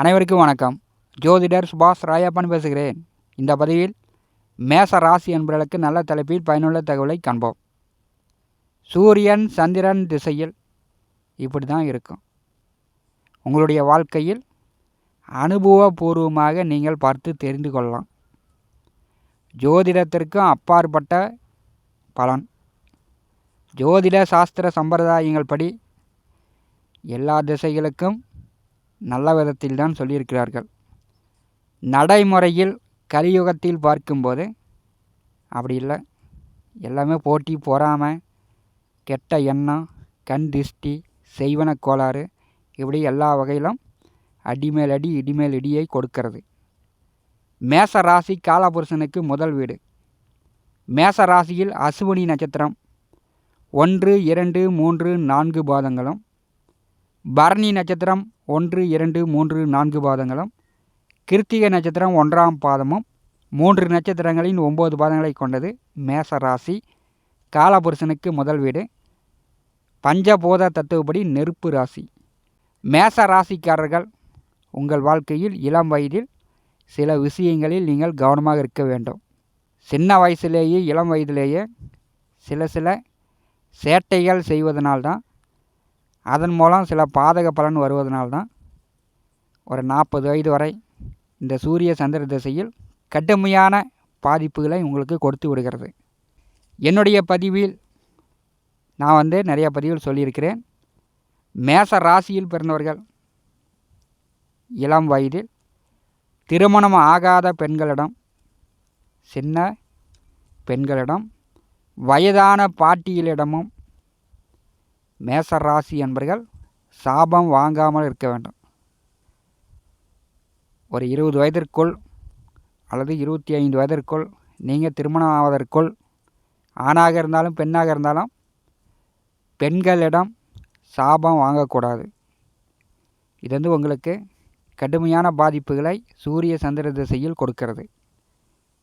அனைவருக்கும் வணக்கம். ஜோதிடர் சுபாஷ் ராயப்பன் பேசுகிறேன். இந்த பதிவில் மேச ராசி என்பவர்களுக்கு நல்ல தலைப்பில் பயனுள்ள தகவலை காண்போம். சூரியன் சந்திரன் திசையில் இப்படி தான் இருக்கும். உங்களுடைய வாழ்க்கையில் அனுபவபூர்வமாக நீங்கள் பார்த்து தெரிந்து கொள்ளலாம். ஜோதிடத்திற்கும் அப்பாற்பட்ட பலன். ஜோதிட சாஸ்திர சம்பிரதாயங்கள் படி எல்லா திசைகளுக்கும் நல்ல விதத்தில் தான் சொல்லியிருக்கிறார்கள். நடைமுறையில் கலியுகத்தில் பார்க்கும்போது அப்படி இல்லை. எல்லாமே போட்டி பொறாமை கெட்ட எண்ணம் கண் திருஷ்டி செய்வன கோளாறு இப்படி எல்லா வகையிலும் அடிமேல் அடி இடிமேல் இடியை கொடுக்கிறது. மேச ராசி காலபுருஷனுக்கு முதல் வீடு. மேச ராசியில் அசுவனி நட்சத்திரம். ஒன்று இரண்டு மூன்று நான்கு பாதங்களும். பரணி நட்சத்திரம் ஒன்று இரண்டு மூன்று நான்கு பாதங்களும் கிருத்திகை நட்சத்திரம் ஒன்றாம் பாதமும் மூன்று நட்சத்திரங்களின் ஒம்பது பாதங்களை கொண்டது மேச ராசி காலபுருஷனுக்கு முதல் வீடு பஞ்சபோத தத்துவப்படி நெருப்பு ராசி. மேச ராசிக்காரர்கள் உங்கள் வாழ்க்கையில் இளம் வயதில் சில விஷயங்களில் நீங்கள் கவனமாக இருக்க வேண்டும். சின்ன வயசுலேயே இளம் வயதிலேயே சில சில சேட்டைகள் செய்வதனால்தான் அதன் மூலம் சில பாதக பலன் வருவதனால்தான் ஒரு நாற்பது வயது வரை இந்த சூரிய சந்திர திசையில் கடுமையான பாதிப்புகளை உங்களுக்கு கொடுத்து விடுகிறது. என்னுடைய பதிவில் நான் வந்து நிறைய பதிவில் சொல்லியிருக்கிறேன். மேச ராசியில் பிறந்தவர்கள் இளம் வயதில் திருமணம் ஆகாத பெண்களிடம் சின்ன பெண்களிடம் வயதான பாட்டியலிடமும் மேச ராசி என்பர்கள் சாபம் வாங்காமல் இருக்க வேண்டும். ஒரு இருபது வயதிற்குள் அல்லது இருபத்தி ஐந்து வயதிற்குள் நீங்கள் திருமணம் ஆவதற்குள் ஆணாக இருந்தாலும் பெண்ணாக இருந்தாலும் பெண்களிடம் சாபம் வாங்கக்கூடாது. இது வந்து உங்களுக்கு கடுமையான பாதிப்புகளை சூரிய சந்திர திசையில் கொடுக்கிறது.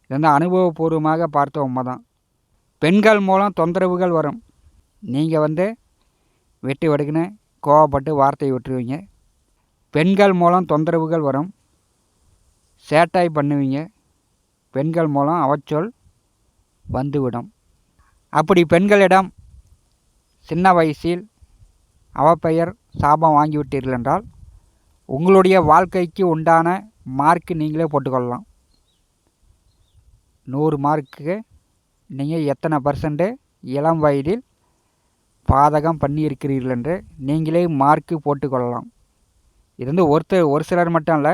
இது வந்து அனுபவபூர்வமாக பார்த்த உண்மை தான் பெண்கள் மூலம் தொந்தரவுகள் வரும். நீங்கள் வந்து வெட்டி வடுக்குன்னு கோவப்பட்டு வார்த்தை விட்டுருவீங்க. பெண்கள் மூலம் தொந்தரவுகள் வரும். சேட்டாய் பண்ணுவீங்க. பெண்கள் மூலம் அவச்சொல் வந்துவிடும். அப்படி பெண்களிடம் சின்ன வயசில் அவப்பெயர் சாபம் வாங்கிவிட்டீர்கள் என்றால் உங்களுடைய வாழ்க்கைக்கு உண்டான மார்க் நீங்களே போட்டுக்கொள்ளலாம். நூறு மார்க்குக்கு நீங்கள் எத்தனை பர்சன்ட்டு இளம் வயதில் பாதகம் பண்ணியிருக்கிறீர்கள் என்று நீங்களே மார்க்கு போட்டுக்கொள்ளலாம். இது வந்து ஒருத்தர் ஒரு சிலர் மட்டும் இல்லை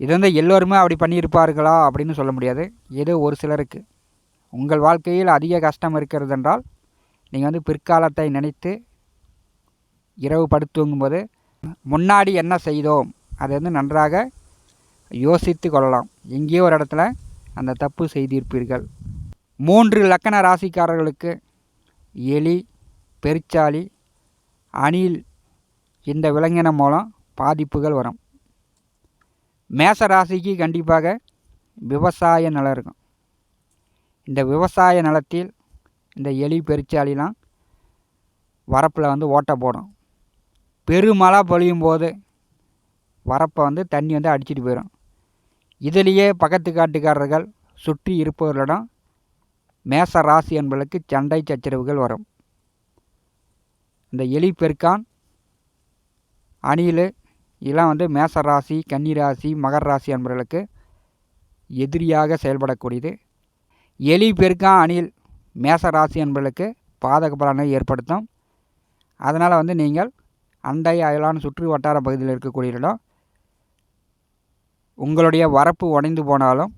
இது வந்து எல்லோருமே அப்படி பண்ணியிருப்பார்களா அப்படின்னு சொல்ல முடியாது. ஏதோ ஒரு சிலருக்கு. உங்கள் வாழ்க்கையில் அதிக கஷ்டம் இருக்கிறது என்றால் நீங்கள் வந்து பிற்காலத்தை நினைத்து இரவு படுத்து தூங்கும்போது முன்னாடி என்ன செய்தோம் அதை வந்து நன்றாக யோசித்து கொள்ளலாம். எங்கேயோ ஒரு இடத்துல அந்த தப்பு செய்திருப்பீர்கள். மூன்று லக்கண ராசிக்காரர்களுக்கு எலி பெருச்சாளி அணில் இந்த விலங்கினம் மூலம் பாதிப்புகள் வரும். மேச ராசிக்கு கண்டிப்பாக விவசாய நிலம் இருக்கும். இந்த விவசாய நிலத்தில் இந்த எலி பெருச்சாலிலாம் வரப்பில் வந்து ஓட்டை போடும். பெருமழை பொழியும் போது வரப்பை வந்து தண்ணி வந்து அடிச்சிட்டு போயிடும். இதிலேயே பக்கத்து காட்டுக்காரர்கள் சுற்றி இருப்பவர்களிடம் மேச ராசி என்பதற்கு சண்டை சச்சரவுகள் வரும். இந்த எலி பெருக்கான் அணில் இதெல்லாம் வந்து மேச ராசி கன்னி ராசி மகர ராசி என்பவர்களுக்கு எதிரியாக செயல்படக்கூடியது. எலி பெருக்கான் அணில் மேச ராசி என்பவர்களுக்கு பாதக பலனை ஏற்படுத்தும். அதனால் வந்து நீங்கள் அண்டை அயலான சுற்று வட்டார பகுதியில் இருக்கக்கூடிய இடம் உங்களுடைய வரப்பு உடைந்து போனாலும்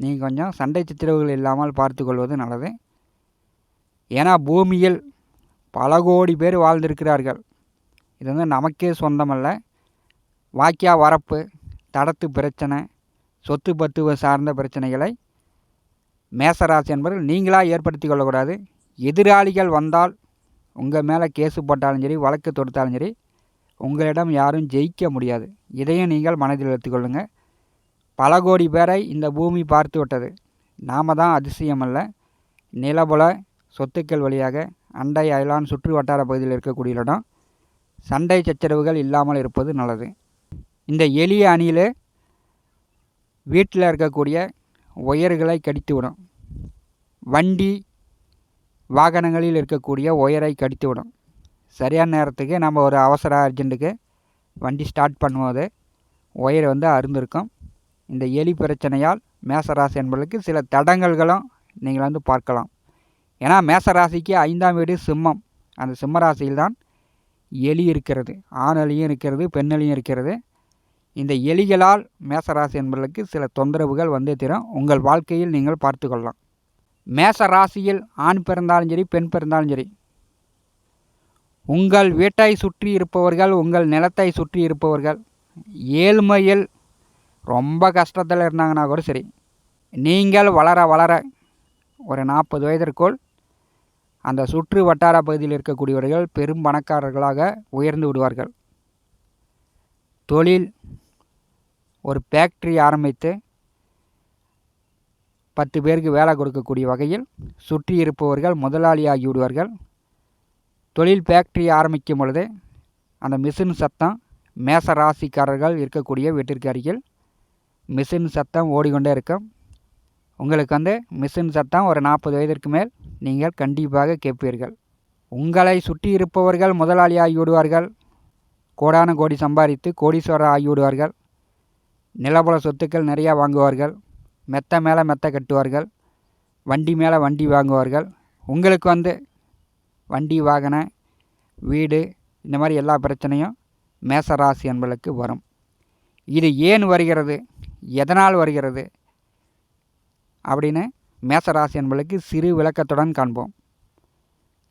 நீங்கள் கொஞ்சம் சண்டை சித்திரவுகள் இல்லாமல் பார்த்து கொள்வது நல்லது. ஏன்னா பூமியில் பல கோடி பேர் வாழ்ந்திருக்கிறார்கள். இது வந்து நமக்கே சொந்தமல்ல. வாக்கியா வரப்பு தடத்து பிரச்சனை சொத்து பத்துவ சார்ந்த பிரச்சனைகளை மேசராசி என்பவர்கள் நீங்களாக ஏற்படுத்தி கொள்ளக்கூடாது. எதிராளிகள் வந்தால் உங்கள் மேலே கேஸு போட்டாலும் சரி வழக்கு தொடுத்தாலும் சரி உங்களிடம் யாரும் ஜெயிக்க முடியாது. இதையும் நீங்கள் மனதில் எடுத்துக்கொள்ளுங்கள் பல கோடி பேரை இந்த பூமி பார்த்து விட்டது. நாம தான் அதிசயம் அல்ல. நிலபுல சொத்துக்கள் வழியாக அண்டை அயலான் சுற்று வட்டார பகுதியில் இருக்கக்கூடிய இடம். சண்டை சச்சரவுகள் இல்லாமல் இருப்பது நல்லது. இந்த எளிய அணியில் வீட்டில் இருக்கக்கூடிய ஒயர்களை கடித்து விடும். வண்டி வாகனங்களில் இருக்கக்கூடிய ஒயரை கடித்து விடும். சரியான நேரத்துக்கு நம்ம ஒரு அவசர அர்ஜென்ட்டுக்கு வண்டி ஸ்டார்ட் பண்ணும்போது ஒயர் வந்து அருந்திருக்கும். இந்த எலி பிரச்சனையால் மேசராசி என்பதற்கு சில தடங்கல்களும் நீங்கள் வந்து பார்க்கலாம். ஏன்னா மேசராசிக்கு ஐந்தாம் வீடு சிம்மம். அந்த சிம்ம ராசியில்தான் எலி இருக்கிறது. ஆண் எலியும் இருக்கிறது பெண் எலியும் இருக்கிறது. இந்த எலிகளால் மேசராசி என்பதற்கு சில தொந்தரவுகள் வந்தே தரும். உங்கள் வாழ்க்கையில் நீங்கள் பார்த்து கொள்ளலாம் மேச ராசியில் ஆண் பிறந்தாலும் சரி பெண் பிறந்தாலும் சரி உங்கள் வீட்டை சுற்றி இருப்பவர்கள் உங்கள் நிலத்தை சுற்றி இருப்பவர்கள் ஏழ்மையில் ரொம்ப கஷ்டத்தில் இருந்தாங்கன்னா கூட சரி. நீங்கள் வளர வளர ஒரு நாற்பது வயதிற்குள் அந்த சுற்று வட்டார பகுதியில் இருக்கக்கூடியவர்கள் பெரும் பணக்காரர்களாக உயர்ந்து விடுவார்கள். தொழில் ஒரு ஃபேக்ட்ரி ஆரம்பித்து பத்து பேருக்கு வேலை கொடுக்கக்கூடிய வகையில் சுற்றி இருப்பவர்கள் முதலாளி ஆகிவிடுவார்கள் தொழில் ஃபேக்ட்ரி ஆரம்பிக்கும் பொழுது அந்த மிஷின் சத்தம் மேச ராசிக்காரர்கள் இருக்கக்கூடிய வீட்டிற்கு அருகில் மிஷின் சத்தம் ஓடிக்கொண்டே இருக்கும். உங்களுக்கு வந்து மிஷின் சத்தம் ஒரு நாற்பது வயதிற்கு மேல் நீங்கள் கண்டிப்பாக கேட்பீர்கள். உங்களை சுற்றி இருப்பவர்கள் முதலாளி ஆகிவிடுவார்கள். கோடான கோடி சம்பாதித்து கோடீஸ்வரர் ஆகிவிடுவார்கள். நிலபல சொத்துக்கள் நிறையா வாங்குவார்கள். மெத்த மேலே மெத்த கட்டுவார்கள். வண்டி மேலே வண்டி வாங்குவார்கள். உங்களுக்கு வந்து வண்டி வாகன வீடு இந்த மாதிரி எல்லா பிரச்சனையும் மேசராசி என்பளுக்கு வரும். இது ஏன் வருகிறது? எதனால் வருகிறது? அப்படின்னு மேசராசி என்பளுக்கு சிறு விளக்கத்துடன் காண்போம்.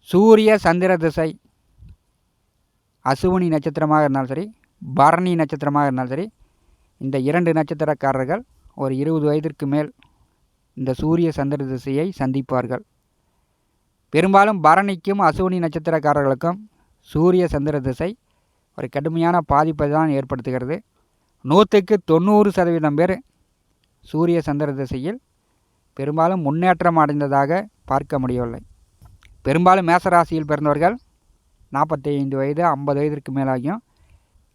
சூரிய சந்திர திசை அசுவினி நட்சத்திரமாக இருந்தாலும் சரி பரணி நட்சத்திரமாக இருந்தாலும் சரி இந்த இரண்டு நட்சத்திரக்காரர்கள் ஒரு இருபது வயதிற்கு மேல் இந்த சூரிய சந்திர திசையை சந்திப்பார்கள். பெரும்பாலும் பரணிக்கும் அசுவினி நட்சத்திரக்காரர்களுக்கும் சூரிய சந்திர திசை ஒரு கடுமையான பாதிப்பை தான் ஏற்படுத்துகிறது. நூற்றுக்கு தொண்ணூறு சதவீதம் பேர் சூரிய சந்திர திசையில் பெரும்பாலும் முன்னேற்றம் அடைந்ததாக பார்க்க முடியவில்லை. பெரும்பாலும் மேசராசியில் பிறந்தவர்கள் நாற்பத்தி ஐந்து வயது ஐம்பது வயதிற்கு மேலாகியும்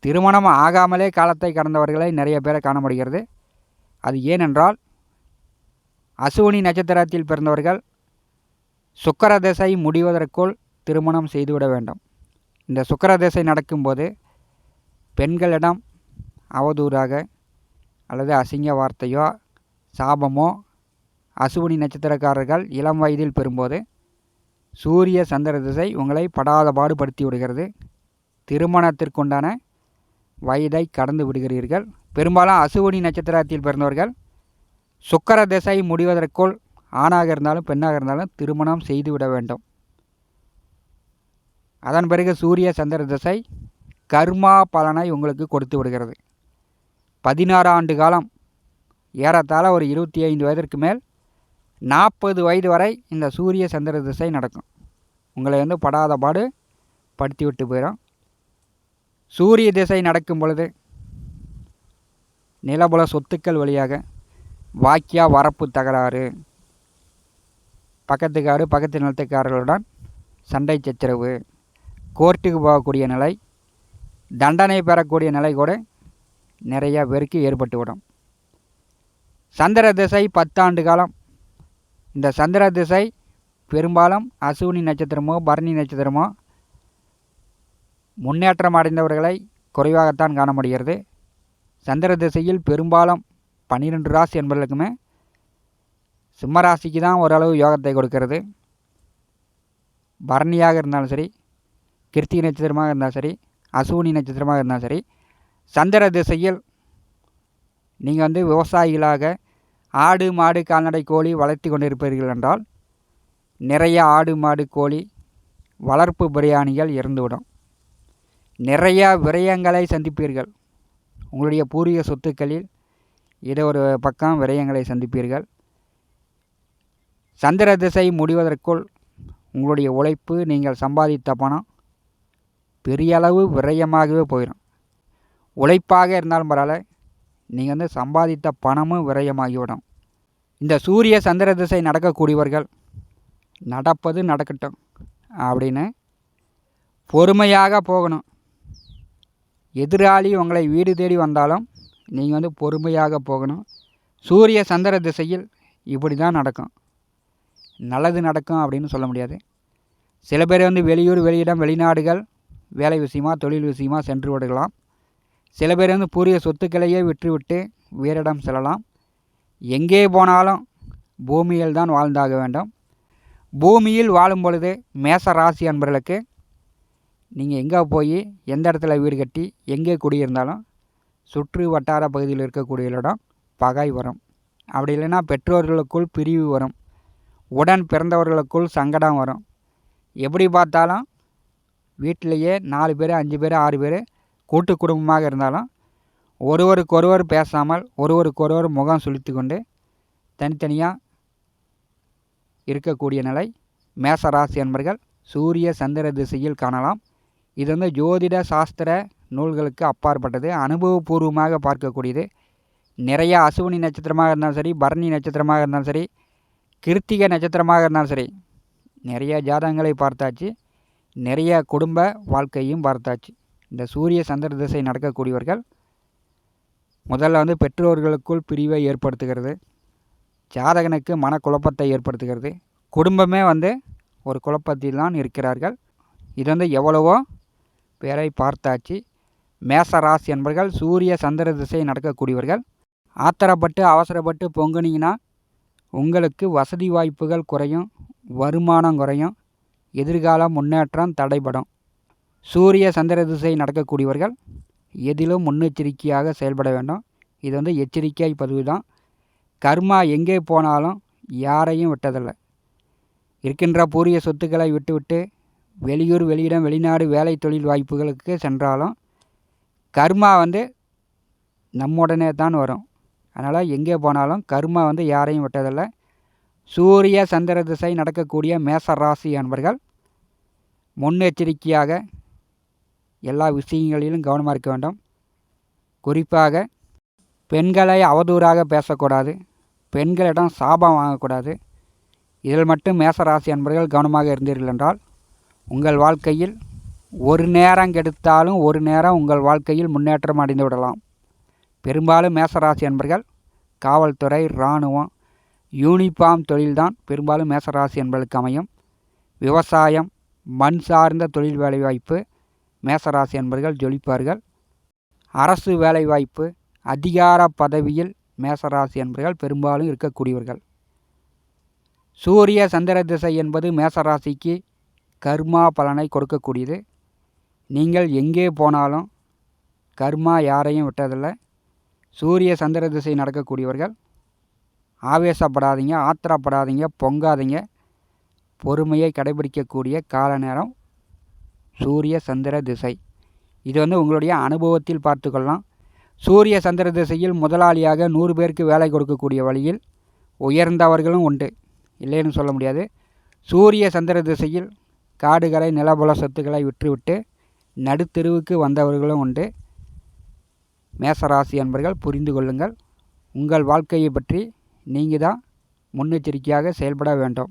திருமணம் ஆகாமலே காலத்தை கடந்தவர்களை நிறைய பேரை காண முடிகிறது. அது ஏனென்றால் அசுவினி நட்சத்திரத்தில் பிறந்தவர்கள் சுக்கர திசை முடிவதற்குள் திருமணம் செய்துவிட வேண்டும். இந்த சுக்கர திசை நடக்கும்போது பெண்களிடம் அவதூறாக அல்லது அசிங்க வார்த்தையோ சாபமோ அசுவினி நட்சத்திரக்காரர்கள் இளம் வயதில் பெறும்போது சூரிய சந்திர திசை உங்களை படாத பாடுபடுத்தி விடுகிறது. திருமணத்திற்குண்டான வயதை கடந்து விடுகிறீர்கள். பெரும்பாலும் அசுவினி நட்சத்திரத்தில் பிறந்தவர்கள் சுக்கர திசை முடிவதற்குள் ஆணாக இருந்தாலும் பெண்ணாக இருந்தாலும் திருமணம் செய்துவிட வேண்டும். அதன் பிறகு சூரிய சந்திர திசை கர்மா பலனை உங்களுக்கு கொடுத்து விடுகிறது. பதினாறு ஆண்டு காலம். ஏறத்தாழ ஒரு இருபத்தி ஐந்து வயதிற்கு மேல் நாற்பது வயது வரை இந்த சூரிய சந்திர திசை நடக்கும். உங்களை வந்து படாத பாடு படுத்தி விட்டு போயிடும் சூரிய திசை நடக்கும் பொழுது நிலபுல சொத்துக்கள் வழியாக வாக்கியா வரப்பு தகராறு. பக்கத்துக்காரு பக்கத்து நிலத்துக்காரர்களுடன் சண்டை சச்சரவு. கோர்ட்டுக்கு போகக்கூடிய நிலை தண்டனை பெறக்கூடிய நிலை கூட நிறையா பேருக்கு ஏற்பட்டுவிடும் சந்திர திசை பத்தாண்டு காலம். இந்த சந்திர திசை பெரும்பாலும் அசுவினி நட்சத்திரமோ பரணி நட்சத்திரமோ முன்னேற்றம் அடைந்தவர்களை குறைவாகத்தான் காண முடிகிறது சந்திர திசையில் பெரும்பாலும் பன்னிரெண்டு ராசி என்பதற்குமே சிம்ம ராசிக்கு தான் ஓரளவு யோகத்தை கொடுக்கிறது. பரணியாக இருந்தாலும் சரி கிருத்திகை நட்சத்திரமாக இருந்தாலும் சரி அசுவினி நட்சத்திரமாக இருந்தாலும் சரி சந்திர திசையில் நீங்கள் வந்து விவசாயிகளாக ஆடு மாடு கால்நடை கோழி வளர்த்து கொண்டிருப்பீர்கள் என்றால் நிறைய ஆடு மாடு கோழி வளர்ப்பு பிரியாணிகள் இறந்துவிடும் நிறையா விரயங்களை சந்திப்பீர்கள். உங்களுடைய பூர்வீக சொத்துக்களில் இதை ஒரு பக்கம் விரயங்களை சந்திப்பீர்கள். சந்திர திசை முடிவதற்குள் உங்களுடைய உழைப்பு நீங்கள் சம்பாதித்த பணம் பெரிய அளவு விரயமாகவே போயிடும் உழைப்பாக இருந்தாலும் பரவாயில்ல. நீங்கள் வந்து சம்பாதித்த பணமும் விரயமாகிவிடும். இந்த சூரிய சந்திர திசை நடக்கக்கூடியவர்கள் நடப்பது நடக்கட்டும் அப்படின்னு பொறுமையாக போகணும். எதிராளி உங்களை வீடு தேடி வந்தாலும் நீங்கள் வந்து பொறுமையாக போகணும். சூரிய சந்திர திசையில் இப்படி தான் நடக்கும். நல்லது நடக்கும் அப்படின்னு சொல்ல முடியாது. சில பேர் வந்து வெளியூர் வெளியிடம் வெளிநாடுகள் வேலை விஷயமா தொழில் விஷயமா சென்று விடலாம். சில பேர் வந்து பூரிய சொத்துக்களையே விற்றுவிட்டு வேறிடம் செல்லலாம். எங்கே போனாலும் பூமியில் தான் வாழ்ந்தாக வேண்டும். பூமியில் வாழும் பொழுது மேச ராசி அன்பர்களுக்கு நீங்கள் எங்கே போய் எந்த இடத்துல வீடு கட்டி எங்கே குடியிருந்தாலும் சுற்று வட்டார பகுதியில் இருக்கக்கூடிய இடம் பகை வரும். அப்படி இல்லைன்னா பெற்றோர்களுக்குள் பிரிவு வரும். உடன் பிறந்தவர்களுக்குள் சங்கடம் வரும். எப்படி பார்த்தாலும் வீட்டிலையே நாலு பேர் அஞ்சு பேர் ஆறு பேர் கூட்டு குடும்பமாக இருந்தாலும் ஒருவருக்கொருவர் பேசாமல் ஒருவருக்கொருவர் முகம் சுழித்து கொண்டு தனித்தனியாக இருக்கக்கூடிய நிலை மேசராசி என்பர்கள் சூரிய சந்திர திசையில் காணலாம். இது வந்து ஜோதிட சாஸ்திர நூல்களுக்கு அப்பாற்பட்டது. அனுபவபூர்வமாக பார்க்கக்கூடியது. நிறைய அசுவினி நட்சத்திரமாக இருந்தாலும் சரி பரணி நட்சத்திரமாக இருந்தாலும் சரி கிருத்திகை நட்சத்திரமாக இருந்தாலும் சரி நிறைய ஜாதகங்களை பார்த்தாச்சு. நிறைய குடும்ப வாழ்க்கையும் பார்த்தாச்சு. இந்த சூரிய சந்திர திசை நடக்கக்கூடியவர்கள் முதல்ல வந்து பெற்றோர்களுக்குள் பிரிவை ஏற்படுத்துகிறது. ஜாதகனுக்கு மனக்குழப்பத்தை ஏற்படுத்துகிறது. குடும்பமே வந்து ஒரு குழப்பத்தில் தான் இருக்கிறார்கள். இது வந்து எவ்வளவோ பேரை பார்த்தாச்சு. மேச ராசி என்பர்கள் சூரிய சந்திர திசை நடக்கக்கூடியவர்கள். ஆத்திரப்பட்டு அவசரப்பட்டு பொங்குனீங்கன்னா உங்களுக்கு வசதி வாய்ப்புகள் குறையும் வருமானம் குறையும். எதிர்கால முன்னேற்றம் தடைபடும். சூரிய சந்திர திசை நடக்கக்கூடியவர்கள் எதிலும் முன்னெச்சரிக்கையாக செயல்பட வேண்டும். இது வந்து எச்சரிக்கை பதிவு தான் கர்மா எங்கே போனாலும் யாரையும் விட்டதில்லை. இருக்கின்ற பூரிய சொத்துக்களை விட்டுவிட்டு வெளியூர் வெளியிடம் வெளிநாடு வேலை தொழில் வாய்ப்புகளுக்கு சென்றாலும் கர்மா வந்து நம்முடனே தான் வரும். அதனால் எங்கே போனாலும் கர்மா வந்து யாரையும் விட்டதில்லை. சூரிய சந்திர திசை நடக்கக்கூடிய மேச ராசி என்பர்கள் முன்னெச்சரிக்கையாக எல்லா விஷயங்களிலும் கவனமாக இருக்க வேண்டும். குறிப்பாக பெண்களை அவதூறாக பேசக்கூடாது. பெண்களிடம் சாபம் வாங்கக்கூடாது. இதில் மட்டும் மேசராசி அன்பர்கள் கவனமாக இருந்தீர்கள் என்றால் உங்கள் வாழ்க்கையில் ஒரு நேரம் கெடுத்தாலும் ஒரு நேரம் உங்கள் வாழ்க்கையில் முன்னேற்றம் அடைந்து விடலாம். பெரும்பாலும் மேசராசி அன்பர்கள் காவல்துறை இராணுவம் யூனிஃபார்ம் தொழில்தான் பெரும்பாலும் மேசராசி என்பதற்கு அமையும். விவசாயம் மண் சார்ந்த தொழில் வேலைவாய்ப்பு மேசராசி என்பர்கள் ஜொலிப்பார்கள். அரசு வேலைவாய்ப்பு அதிகார பதவியில் மேசராசி என்பர்கள் பெரும்பாலும் இருக்கக்கூடியவர்கள். சூரிய சந்திர திசை என்பது மேசராசிக்கு கர்மா பலனை கொடுக்கக்கூடியது. நீங்கள் எங்கே போனாலும் கர்மா யாரையும் விட்டதில்லை. சூரிய சந்திர திசை நடக்கக்கூடியவர்கள். ஆவேசப்படாதீங்க ஆத்திரப்படாதீங்க பொங்காதீங்க. பொறுமையை கடைபிடிக்கக்கூடிய கால நேரம் சூரிய சந்திர திசை. இது வந்து உங்களுடைய அனுபவத்தில் பார்த்துக்கொள்ளலாம். சூரிய சந்திர திசையில் முதலாளியாக நூறு பேருக்கு வேலை கொடுக்கக்கூடிய வழியில் உயர்ந்தவர்களும் உண்டு. இல்லைன்னு சொல்ல முடியாது. சூரிய சந்திர திசையில் காடுகளை நிலபல சொத்துக்களை விற்றுவிட்டு நடுத்தெருவுக்கு வந்தவர்களும் உண்டு. மேசராசி என்பர்கள் புரிந்து கொள்ளுங்கள். உங்கள் வாழ்க்கையை பற்றி நீங்கள் தான் முன்னெச்சரிக்கையாக செயல்பட வேண்டும்.